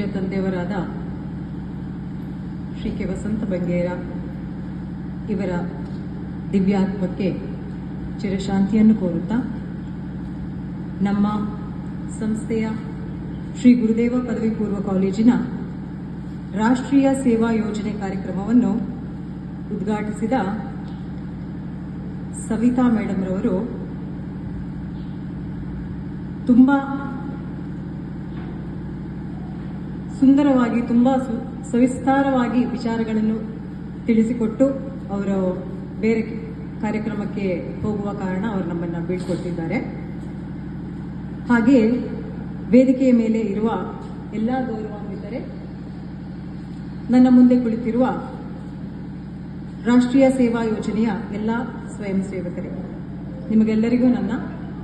ಪೂಜ್ಯ ತಂದೆಯವರಾದ ಶ್ರೀ ಕೆ ವಸಂತ ಬಂಗೇರ ಇವರ ದಿವ್ಯಾತ್ಮಕ್ಕೆ ಚಿರಶಾಂತಿಯನ್ನು ಕೋರುತ್ತಾ ನಮ್ಮ ಸಂಸ್ಥೆಯ ಶ್ರೀ ಗುರುದೇವ ಪದವಿ ಪೂರ್ವ ಕಾಲೇಜಿನ ರಾಷ್ಟ್ರೀಯ ಸೇವಾ ಯೋಜನೆ ಕಾರ್ಯಕ್ರಮವನ್ನು ಉದ್ಘಾಟಿಸಿದ ಸವಿತಾ ಮೇಡಮ್ರವರು ತುಂಬ ಸುಂದರವಾಗಿ, ತುಂಬ ಸವಿಸ್ತಾರವಾಗಿ ವಿಚಾರಗಳನ್ನು ತಿಳಿಸಿಕೊಟ್ಟು ಅವರು ಬೇರೆ ಕಾರ್ಯಕ್ರಮಕ್ಕೆ ಹೋಗುವ ಕಾರಣ ಅವರು ನಮ್ಮನ್ನು ಬೀಳ್ಕೊಟ್ಟಿದ್ದಾರೆ. ಹಾಗೆ ವೇದಿಕೆಯ ಮೇಲೆ ಇರುವ ಎಲ್ಲ ಗೌರವಾನ್ವಿತರೆ, ನನ್ನ ಮುಂದೆ ಕುಳಿತಿರುವ ರಾಷ್ಟ್ರೀಯ ಸೇವಾ ಯೋಜನೆಯ ಎಲ್ಲ ಸ್ವಯಂ ಸೇವಕರೇ, ನಿಮಗೆಲ್ಲರಿಗೂ ನನ್ನ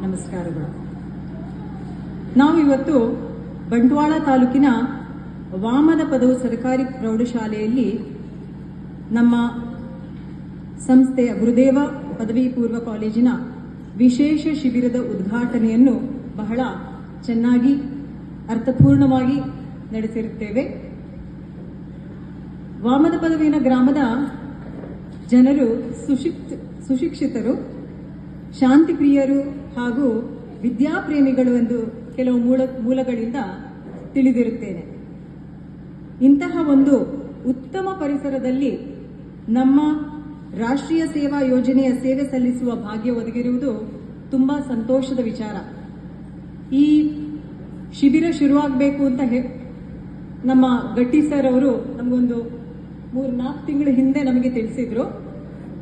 ನಮಸ್ಕಾರಗಳು. ನಾವು ಇವತ್ತು ಬಂಟ್ವಾಳ ತಾಲೂಕಿನ ವಾಮನ ಪದವು ಸರ್ಕಾರಿ ಪ್ರೌಢಶಾಲೆಯಲ್ಲಿ ನಮ್ಮ ಸಂಸ್ಥೆಯ ಗುರುದೇವ ಪದವಿ ಪೂರ್ವ ಕಾಲೇಜಿನ ವಿಶೇಷ ಶಿಬಿರದ ಉದ್ಘಾಟನೆಯನ್ನು ಬಹಳ ಚೆನ್ನಾಗಿ, ಅರ್ಥಪೂರ್ಣವಾಗಿ ನಡೆಸಿರುತ್ತೇವೆ. ವಾಮನ ಪದವಿನ ಗ್ರಾಮದ ಜನರು ಸುಶಿಕ್ಷ ಸುಶಿಕ್ಷಿತರು, ಶಾಂತಿಪ್ರಿಯರು ಹಾಗೂ ವಿದ್ಯಾಪ್ರೇಮಿಗಳು ಎಂದು ಕೆಲವು ಮೂಲ, ಮೂಲಗಳಿಂದ ತಿಳಿದಿರುತ್ತೇನೆ. ಇಂತಹ ಒಂದು ಉತ್ತಮ ಪರಿಸರದಲ್ಲಿ ನಮ್ಮ ರಾಷ್ಟ್ರೀಯ ಸೇವಾ ಯೋಜನೆಯ ಸೇವೆ ಸಲ್ಲಿಸುವ ಭಾಗ್ಯ ಒದಗಿರುವುದು ತುಂಬಾ ಸಂತೋಷದ ವಿಚಾರ. ಈ ಶಿಬಿರ ಶುರುವಾಗಬೇಕು ಅಂತ ನಮ್ಮ ಗಟ್ಟಿ ಸರ್ ಅವರು ನಮಗೊಂದು ಮೂರು ನಾಲ್ಕು ತಿಂಗಳ ಹಿಂದೆ ನಮಗೆ ತಿಳಿಸಿದ್ರು.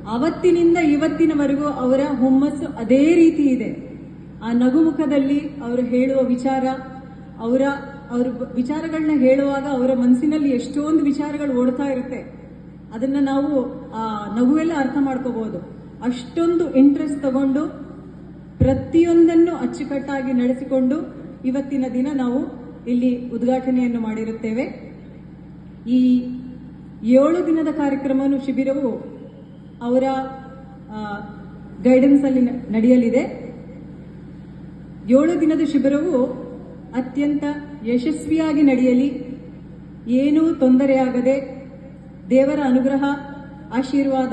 ಅವತ್ತಿನಿಂದ ಇವತ್ತಿನವರೆಗೂ ಅವರ ಹುಮ್ಮಸ್ಸು ಅದೇ ರೀತಿ ಇದೆ. ಆ ನಗುಮುಖದಲ್ಲಿ ಅವರು ಹೇಳುವ ವಿಚಾರ, ಅವರ ಅವ್ರ ವಿಚಾರಗಳನ್ನ ಹೇಳುವಾಗ ಅವರ ಮನಸ್ಸಿನಲ್ಲಿ ಎಷ್ಟೊಂದು ವಿಚಾರಗಳು ಓಡ್ತಾ ಇರುತ್ತೆ. ಅದನ್ನ ನಾವು, ಆ, ನಗುವೆಲ್ಲ ಅರ್ಥ ಮಾಡ್ಕೋಬಹುದು. ಅಷ್ಟೊಂದು ಇಂಟ್ರೆಸ್ಟ್ ತಗೊಂಡು, ಪ್ರತಿಯೊಂದನ್ನು ಅಚ್ಚುಕಟ್ಟಾಗಿ ನಡೆಸಿಕೊಂಡು ಇವತ್ತಿನ ದಿನ ನಾವು ಇಲ್ಲಿ ಉದ್ಘಾಟನೆಯನ್ನು ಮಾಡಿರುತ್ತೇವೆ. ಈ ಏಳು ದಿನದ ಕಾರ್ಯಕ್ರಮವನ್ನು ಶಿಬಿರವು ಅವರ ಗೈಡೆನ್ಸ್ ಅಲ್ಲಿ ನಡೆಯಲಿದೆ. ಏಳು ದಿನದ ಶಿಬಿರವು ಅತ್ಯಂತ ಯಶಸ್ವಿಯಾಗಿ ನಡೆಯಲಿ. ಏನೂ ತೊಂದರೆಯಾಗದೆ ದೇವರ ಅನುಗ್ರಹ, ಆಶೀರ್ವಾದ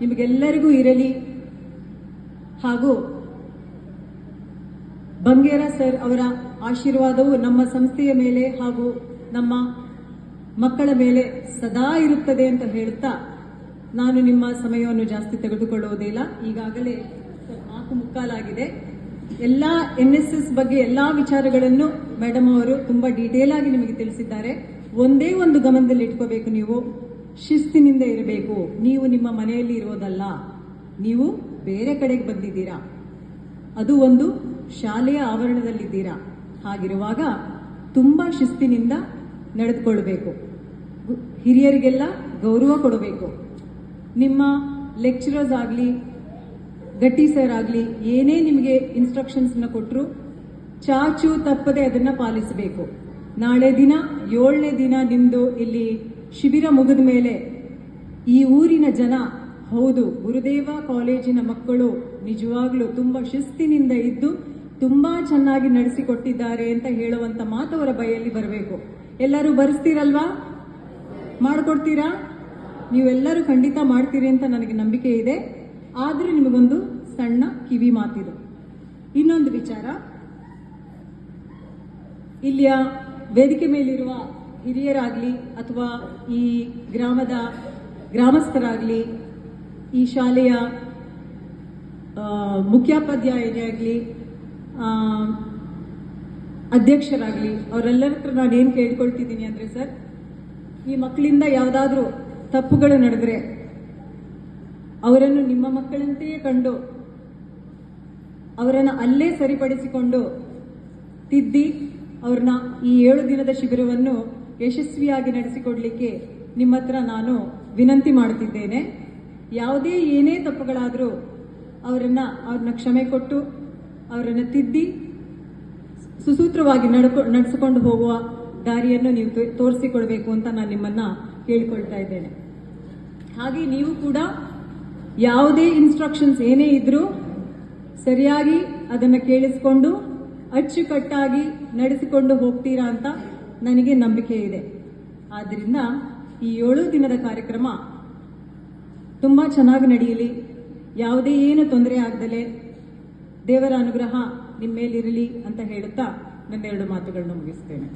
ನಿಮಗೆಲ್ಲರಿಗೂ ಇರಲಿ. ಹಾಗೂ ಬಂಗೇರ ಸರ್ ಅವರ ಆಶೀರ್ವಾದವು ನಮ್ಮ ಸಂಸ್ಥೆಯ ಮೇಲೆ ಹಾಗೂ ನಮ್ಮ ಮಕ್ಕಳ ಮೇಲೆ ಸದಾ ಇರುತ್ತದೆ ಅಂತ ಹೇಳುತ್ತಾ ನಾನು ನಿಮ್ಮ ಸಮಯವನ್ನು ಜಾಸ್ತಿ ತೆಗೆದುಕೊಳ್ಳುವುದಿಲ್ಲ. ಈಗಾಗಲೇ ನಾಲ್ಕು ಮುಕ್ಕಾಲಾಗಿದೆ. ಎಲ್ಲ ಎನ್ ಎಸ್ ಎಸ್ ಬಗ್ಗೆ ಎಲ್ಲಾ ವಿಚಾರಗಳನ್ನು ಮೇಡಮ್ ಅವರು ತುಂಬಾ ಡೀಟೇಲ್ ಆಗಿ ನಿಮಗೆ ತಿಳಿಸಿದ್ದಾರೆ. ಒಂದೇ ಒಂದು ಗಮನದಲ್ಲಿ ಇಟ್ಕೋಬೇಕು ನೀವು. ಶಿಸ್ತಿನಿಂದ ಇರಬೇಕು. ನೀವು ನಿಮ್ಮ ಮನೆಯಲ್ಲಿ ಇರೋದಲ್ಲ. ನೀವು ಬೇರೆ ಕಡೆಗೆ ಬಂದಿದ್ದೀರಾ? ಅದು ಒಂದು ಶಾಲೆಯ ಆವರಣದಲ್ಲಿದ್ದೀರಾ? ಹಾಗಿರುವಾಗ ತುಂಬಾ ಶಿಸ್ತಿನಿಂದ ನಡೆದುಕೊಳ್ಬೇಕು. ಹಿರಿಯರಿಗೆಲ್ಲ ಗೌರವ ಕೊಡಬೇಕು. ನಿಮ್ಮ ಲೆಕ್ಚರರ್ಸ್ ಆಗಲಿ ಗಟ್ಟಿ ಸರ್ ಆಗಲಿ, ಏನೇ ನಿಮಗೆ ಇನ್ಸ್ಟ್ರಕ್ಷನ್ಸ್ನ ಕೊಟ್ಟರು ಚಾಚು ತಪ್ಪದೆ ಅದನ್ನ ಪಾಲಿಸಬೇಕು. ನಾಳೆ ದಿನ, ಏಳನೇ ದಿನ ನಿಮ್ಮದು ಇಲ್ಲಿ ಶಿಬಿರ ಮುಗಿದ ಮೇಲೆ ಈ ಊರಿನ ಜನ, ಹೌದು, ಗುರುದೇವ ಕಾಲೇಜಿನ ಮಕ್ಕಳು ನಿಜವಾಗ್ಲೂ ತುಂಬಾ ಶಿಸ್ತಿನಿಂದ ಇದ್ದು ತುಂಬಾ ಚೆನ್ನಾಗಿ ನಡೆಸಿಕೊಟ್ಟಿದ್ದಾರೆ ಅಂತ ಹೇಳುವಂತ ಮಾತು ಅವರ ಬೈಯಲ್ಲಿ ಬರಬೇಕು. ಎಲ್ಲರೂ ಬರೆಸ್ತೀರಲ್ವಾ? ಮಾಡಿಕೊಡ್ತೀರಾ? ನೀವೆಲ್ಲರೂ ಖಂಡಿತ ಮಾಡ್ತೀರಿ ಅಂತ ನನಗೆ ನಂಬಿಕೆ ಇದೆ. ಆದರೂ ನಿಮಗೊಂದು ಸಣ್ಣ ಕಿವಿ ಮಾತಿದೆ. ಇನ್ನೊಂದು ವಿಚಾರ. ಇಲ್ಲಿಯ ವೇದಿಕೆ ಮೇಲಿರುವ ಹಿರಿಯರಾಗಲಿ ಅಥವಾ ಈ ಗ್ರಾಮದ ಗ್ರಾಮಸ್ಥರಾಗಲಿ ಈ ಶಾಲೆಯ ಆ, ಮುಖ್ಯೋಪಾಧ್ಯಾಯರೇ ಆಗಲಿ ಅಧ್ಯಕ್ಷರಾಗಲಿ ಅವರೆಲ್ಲರ ಹತ್ರ ನಾನು ಏನು ಕೇಳ್ಕೊಳ್ತಿದ್ದೀನಿ ಅಂದರೆ ಸರ್ ಈ ಮಕ್ಕಳಿಂದ ಯಾವುದಾದ್ರೂ ತಪ್ಪುಗಳು ನಡೆದ್ರೆ ಅವರನ್ನು ನಿಮ್ಮ ಮಕ್ಕಳಂತೆಯೇ ಕಂಡು, ಅವರನ್ನು ಅಲ್ಲೇ ಸರಿಪಡಿಸಿಕೊಂಡು ತಿದ್ದಿ ಅವ್ರನ್ನ ಈ ಏಳು ದಿನದ ಶಿಬಿರವನ್ನು ಯಶಸ್ವಿಯಾಗಿ ನಡೆಸಿಕೊಡ್ಲಿಕ್ಕೆ ನಿಮ್ಮ ಹತ್ರ ನಾನು ವಿನಂತಿ ಮಾಡುತ್ತಿದ್ದೇನೆ. ಯಾವುದೇ ಏನೇ ತಪ್ಪುಗಳಾದರೂ ಅವರನ್ನ, ಅವ್ರನ್ನ ಕ್ಷಮೆ ಕೊಟ್ಟು, ಅವರನ್ನು ತಿದ್ದಿ, ಸುಸೂತ್ರವಾಗಿ ನಡ್ಕೊ, ನಡೆಸಿಕೊಂಡು ಹೋಗುವ ದಾರಿಯನ್ನು ನೀವು ತೋರಿಸಿಕೊಡಬೇಕು ಅಂತ ನಾನು ನಿಮ್ಮನ್ನ ಕೇಳಿಕೊಳ್ತಾ ಇದ್ದೇನೆ. ಹಾಗೆ ನೀವು ಕೂಡ ಯಾವುದೇ ಇನ್ಸ್ಟ್ರಕ್ಷನ್ಸ್ ಏನೇ ಇದ್ರೂ ಸರಿಯಾಗಿ ಅದನ್ನು ಕೇಳಿಸ್ಕೊಂಡು ಅಚ್ಚುಕಟ್ಟಾಗಿ ನಡೆಸಿಕೊಂಡು ಹೋಗ್ತೀರಾ ಅಂತ ನನಗೆ ನಂಬಿಕೆ ಇದೆ. ಆದ್ದರಿಂದ ಈ ಏಳು ದಿನದ ಕಾರ್ಯಕ್ರಮ ತುಂಬ ಚೆನ್ನಾಗಿ ನಡೆಯಲಿ. ಯಾವುದೇ ಏನು ತೊಂದರೆ ಆಗದಲೆ ದೇವರ ಅನುಗ್ರಹ ನಿಮ್ಮ ಮೇಲಿರಲಿ ಅಂತ ಹೇಳುತ್ತಾ ನನ್ನೆರಡು ಮಾತುಗಳನ್ನು ಮುಗಿಸ್ತೇನೆ.